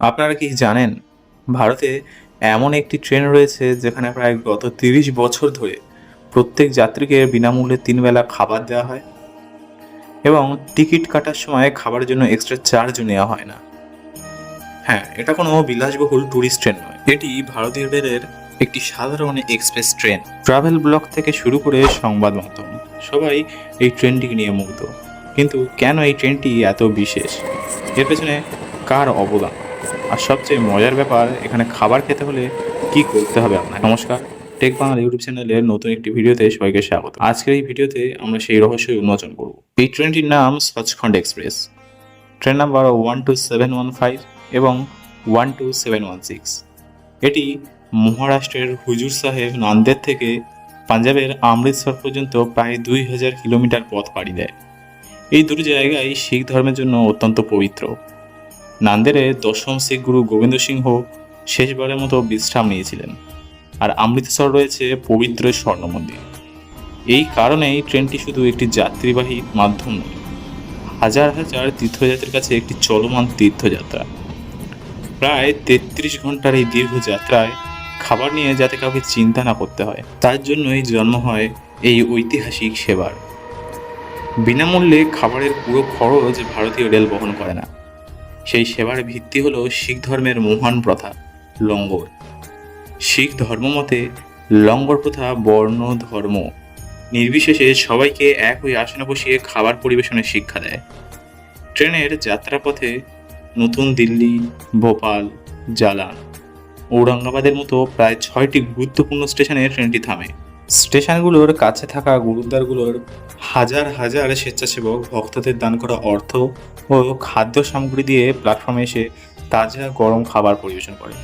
আপনারা কি জানেন, ভারতে এমন একটি ট্রেন রয়েছে যেখানে প্রায় গত তিরিশ বছর ধরে প্রত্যেক যাত্রীকে বিনামূল্যে তিনবেলা খাবার দেওয়া হয় এবং টিকিট কাটার সময় খাবারের জন্য এক্সট্রা চার্জও নেওয়া হয় না। হ্যাঁ এটা কোনো বিলাসবহুল ট্যুরিস্ট ট্রেন নয়। এটি ভারতীয় রেলের একটি সাধারণ এক্সপ্রেস ট্রেন ট্রাভেল ব্লক থেকে শুরু করে সংবাদ মাধ্যম, সবাই এই ট্রেনটিকে নিয়ে মুগ্ধ। কিন্তু কেন এই ট্রেনটি এত বিশেষ? এর পেছনে কার অবদান? আর সবচেয়ে মজার ব্যাপার, এখানে খাবার খেতে হলে কি করতে হবে আপনার নমস্কার। টেক বাংলা ইউটিউব চ্যানেলের নতুন একটি ভিডিওতে সবাইকে স্বাগত। আজকের এই ভিডিওতে আমরা সেই রহস্যই উন্মোচন করব। এই ট্রেনটির নাম Sachkhand express. Train number one two seven one five এবং one two seven one six এটি মহারাষ্ট্রের হুজুর সাহেব নান্দের থেকে পাঞ্জাবের অমৃতসর পর্যন্ত প্রায় দুই হাজার কিলোমিটার পথ পাড়ি দেয়। এই দুটি জায়গায় শিখ ধর্মের জন্য অত্যন্ত পবিত্র। নান্দেরে দশম শিখ গুরু গোবিন্দ সিংহ শেষবারের মতো বিশ্রাম নিয়েছিলেন। আর অমৃতসর রয়েছে পবিত্র স্বর্ণ মন্দির এই কারণেই ট্রেনটি শুধু একটি যাত্রীবাহী মাধ্যম নয়, হাজার হাজার তীর্থযাত্রীর কাছে একটি চলমান তীর্থযাত্রা। প্রায় তেত্রিশ ঘণ্টার এই দীর্ঘ যাত্রায় খাবার নিয়ে যাতে কাউকে চিন্তা না করতে হয়, তার জন্যই জন্ম হয় এই ঐতিহাসিক সেবার। বিনামূল্যে খাবারের পুরো খরচ ভারতীয় রেল বহন করে না। সেই সেবার ভিত্তি হলো শিখ ধর্মের মহান প্রথা, লঙ্গর। শিখ ধর্মমতে লঙ্গর প্রথা বর্ণ, ধর্ম। নির্বিশেষে সবাইকে এক হয়ে আসনে বসিয়ে খাবার পরিবেশনের শিক্ষা দেয়। ট্রেনের যাত্রাপথে নতুন দিল্লি, ভোপাল জালান ঔরঙ্গাবাদের মতো প্রায় ছয়টি গুরুত্বপূর্ণ স্টেশনে ট্রেনটি থামে। স্টেশনগুলোর কাছে থাকা গুরুদ্বারগুলোর হাজার হাজার স্বেচ্ছাসেবক ভক্তদের দান করা অর্থ ও খাদ্য সামগ্রী দিয়ে প্ল্যাটফর্মে এসে তাজা গরম খাবার পরিবেশন করে।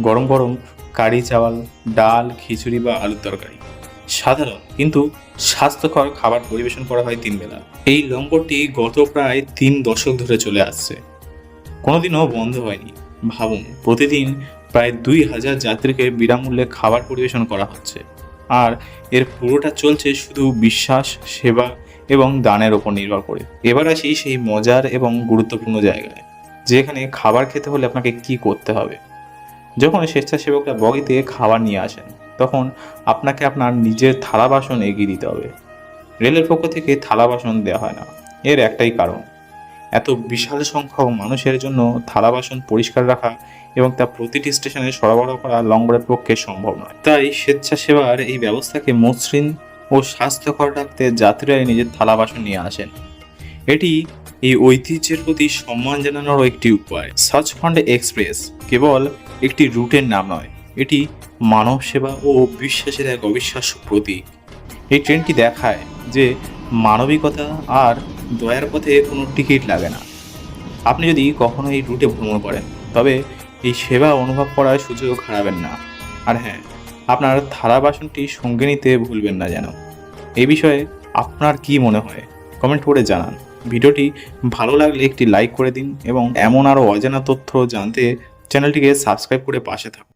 গরম গরম কারি চাওয়াল, ডাল, খিচুড়ি বা আলুর তরকারি। সাধারণ কিন্তু স্বাস্থ্যকর খাবার পরিবেশন করা হয় তিন বেলা এই লঙ্গরটি গত প্রায় তিন দশক ধরে চলে আসছে। কোনোদিনও বন্ধ হয়নি। ভাবুন, প্রতিদিন প্রায় দুই হাজার যাত্রীকে বিনামূল্যে খাবার পরিবেশন করা হচ্ছে। আর এর পুরোটা চলছে শুধু বিশ্বাস, সেবা এবং দানের ওপর নির্ভর করে। এবার আসি সেই মজার এবং গুরুত্বপূর্ণ জায়গায়, যেখানে খাবার খেতে হলে আপনাকে কি করতে হবে। যখন স্বেচ্ছাসেবকরা বগিতে খাবার নিয়ে আসেন, তখন আপনাকে আপনার নিজের থালা বাসন এগিয়ে দিতে হবে। রেলের পক্ষ থেকে থালা বাসন দেওয়া হয় না, এর একটাই কারণ। এত বিশাল সংখ্যক মানুষের জন্য থালা বাসন পরিষ্কার রাখা এবং তা প্রতিটি স্টেশনে সরবরাহ করা লঙ্গরের পক্ষে সম্ভব নয়। তাই স্বেচ্ছাসেবার এই ব্যবস্থাকে মসৃণ ও স্বাস্থ্যকর রাখতে যাত্রীরা নিজের থালা বাসন নিয়ে আসেন। এটি এই ঐতিহ্যের প্রতি সম্মান জানানোর একটি উপায়। সচখণ্ড এক্সপ্রেস কেবল একটি রুটের নাম নয়, এটি মানব সেবা ও বিশ্বাসের এক অবিশ্বাস্য প্রতীক। এই ট্রেনটি দেখায় যে মানবিকতা আর দয়ার পথে কোনো টিকিট লাগে না। আপনি যদি কখনো এই রুটে ভ্রমণ করেন, তবে এই সেবা অনুভব করার সুযোগ হারাবেন না। আর হ্যাঁ আপনার থালা বাসনটি সঙ্গে নিতে ভুলবেন না যেন। এই বিষয়ে আপনার কি মনে হয়? কমেন্ট করে জানান। ভিডিওটি ভালো লাগলে একটি লাইক করে দিন এবং এমন আরও অজানা তথ্য জানতে চ্যানেলটিকে সাবস্ক্রাইব করে পাশে থাকুন।